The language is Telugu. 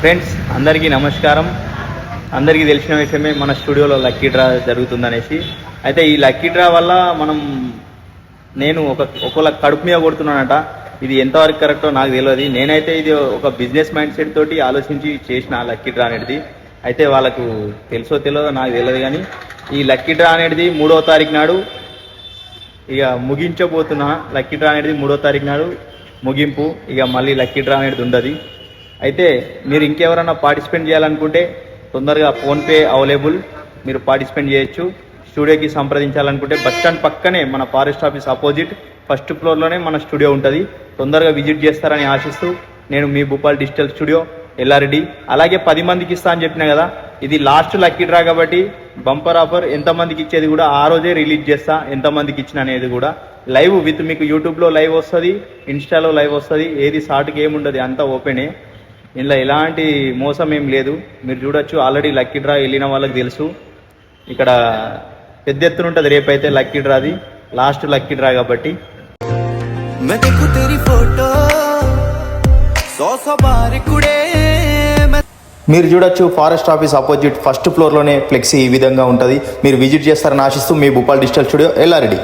ఫ్రెండ్స్ అందరికీ నమస్కారం. అందరికీ తెలిసిన విషయమే మన స్టూడియోలో లక్కీ డ్రా జరుగుతుందనేసి. అయితే ఈ లక్కీ డ్రా వల్ల మనం నేను ఒక ఒకళ్ళ కడుపు మీద కొడుతున్నానట ఇది ఎంతవరకు కరెక్టో నాకు తెలియదు. నేనైతే ఇది ఒక బిజినెస్ మైండ్ సెట్ తోటి ఆలోచించి చేసిన లక్కీ డ్రా అనేది. అయితే వాళ్ళకు తెలుసో తెలియదో నాకు తెలియదు కానీ ఈ లక్కీ డ్రా అనేది మూడో తారీఖు నాడు ఇక ముగించబోతున్నా లక్కీ డ్రా అనేది మూడో తారీఖు నాడు ముగింపు. ఇక మళ్ళీ లక్కీ డ్రా అనేది ఉండదు. అయితే మీరు ఇంకెవరైనా పార్టిసిపేట్ చేయాలనుకుంటే తొందరగా ఫోన్పే అవైలబుల్. మీరు పార్టిసిపేట్ చేయొచ్చు. స్టూడియోకి సంప్రదించాలనుకుంటే బస్ స్టాండ్ పక్కనే మన ఫారెస్ట్ ఆఫీస్ ఆపోజిట్ ఫస్ట్ ఫ్లోర్లోనే మన స్టూడియో ఉంటుంది. తొందరగా విజిట్ చేస్తారని ఆశిస్తూ నేను మీ భూపాల్ డిజిటల్ స్టూడియో ఎల్ఆర్డి అలాగే పది మందికి ఇస్తా అని చెప్పిన కదా ఇది లాస్ట్ లక్కీ డ్రా కాబట్టి బంపర్ ఆఫర్ ఎంతమందికి ఇచ్చేది కూడా ఆ రోజే రిలీజ్ చేస్తా ఎంతమందికి ఇచ్చిన అనేది కూడా. లైవ్ విత్ మీకు యూట్యూబ్లో లైవ్ వస్తుంది ఇన్స్టాలో లైవ్ వస్తుంది ఏది షార్ట్కి ఏముండదు అంతా ఓపెనే ఇందులో ఎలాంటి మోసం ఏం లేదు. మీరు చూడొచ్చు ఆల్రెడీ లక్కీ డ్రా వెళ్ళిన వాళ్ళకి తెలుసు. ఇక్కడ పెద్ద ఎత్తున ఉంటుంది రేపైతే లక్కీ డ్రాది లాస్ట్ లక్కీ డ్రా కాబట్టి. మీరు చూడొచ్చు ఫారెస్ట్ ఆఫీస్ ఆపోజిట్ ఫస్ట్ ఫ్లోర్లోనే ఫ్లెక్సీ ఈ విధంగా ఉంటుంది. మీరు విజిట్ చేస్తారని ఆశిస్తూ మీ భూపాల్ డిజిటల్ స్టూడియో ఎల్లారెడ్డి.